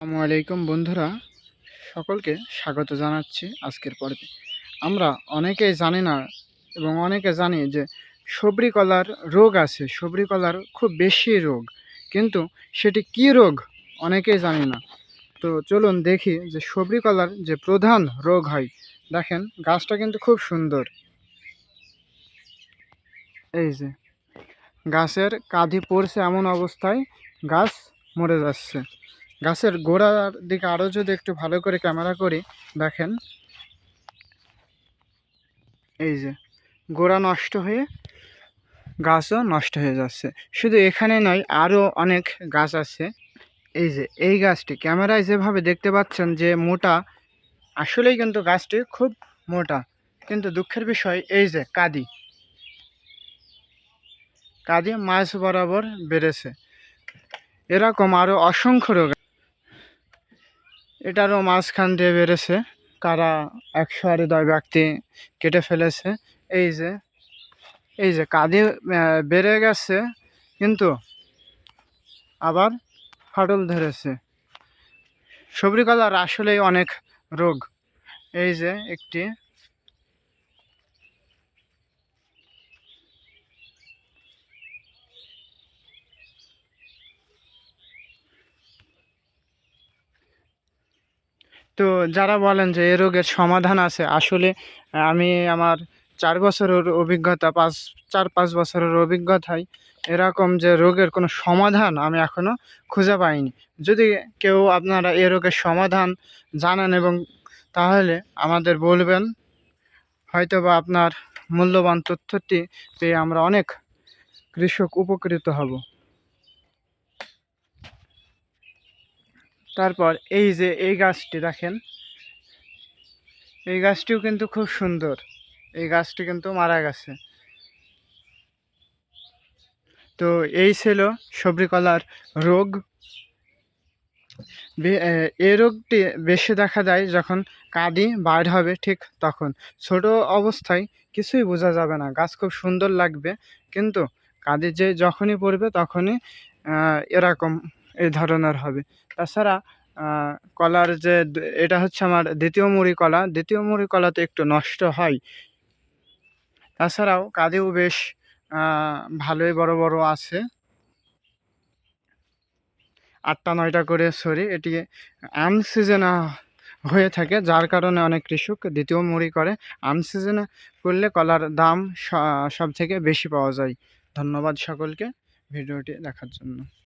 আসসালামু আলাইকুম বন্ধুরা। সকলকে স্বাগত জানাচ্ছি আজকের পর্বে। আমরা অনেকেই জানি না এবং অনেকে জানি যে সবরি কলার রোগ আছে সবরি কলার খুব বেশি রোগ। কিন্তু সেটি কি রোগ? অনেকেই জানি না। তো চলুন দেখি যে সবরি কলার যে প্রধান রোগ হয়। দেখেন, গাছটা কিন্তু খুব সুন্দর। এই যে, গাছের কাঁধি পড়ছে এমন অবস্থায় গাছ মরে যাচ্ছে। গাছের গোড়ার দিকে আরও যদি একটু ভালো করে ক্যামেরা করি, দেখেন। এই যে, গোড়া নষ্ট হয়ে গাছও নষ্ট হয়ে যাচ্ছে। শুধু এখানে নয় আরও অনেক গাছ আছে। এই যে, এই গাছটি, ক্যামেরায় যেভাবে দেখতে পাচ্ছেন যে মোটা, আসলেই কিন্তু গাছটি খুব মোটা। কিন্তু দুঃখের বিষয়, এই যে, কাদি। কাদি মাছ বরাবর বেড়েছে। এরকম আরও অসংখ্য রোগ এটারও মাঝখান দিয়ে বেড়েছে কারা একশো আরে দশ ব্যক্তি কেটে ফেলেছে। এই যে এই যে কাঁধে বেড়ে গেছে, কিন্তু আবার ফাটল ধরেছে। সবরিকলার আসলেই অনেক রোগ। এই যে একটি তো যারা বলেন যে এ রোগের সমাধান আছে, আসলে, আমি আমার চার বছরের অভিজ্ঞতা, পাঁচ, চার, পাঁচ বছরের অভিজ্ঞতায় এরকম যে রোগের কোনো সমাধান আমি এখনও খুঁজে পাইনি। যদি কেউ আপনারা এ রোগের সমাধান জানেন এবং তাহলে আমাদের বলবেন হয়তো বা আপনার মূল্যবান তথ্যটি পেয়ে আমরা অনেক কৃষক উপকৃত হব। তারপর এই যে এই গাছটি দেখেন, এই গাছটিও কিন্তু খুব সুন্দর। এই গাছটি কিন্তু মারা গেছে। তো এই ছিল সবরি কলার রোগ এই রোগটি বেশি দেখা যায় যখন কাঁদি বাইর হবে ঠিক তখন। ছোট অবস্থায় কিছুই বোঝা যাবে না। গাছ খুব সুন্দর লাগবে, কিন্তু কাঁদি যে যখনই পড়বে তখনই এরকম এই ধরনের হবে। তাছাড়া কলার যে এটা হচ্ছে আমার দ্বিতীয় মুড়ি কলা। দ্বিতীয় মুড়ি কলাতে একটু নষ্ট হয়। তাছাড়াও কাঁদিও বেশ ভালোই বড় বড় আছে। আটটা নয়টা করে সরি এটি আনসিজনে হয়ে থাকে, যার কারণে অনেক কৃষক দ্বিতীয় মুড়ি করে। আনসিজনে করলে কলার দাম সব থেকে বেশি পাওয়া যায়। ধন্যবাদ সকলকে ভিডিওটি দেখার জন্য।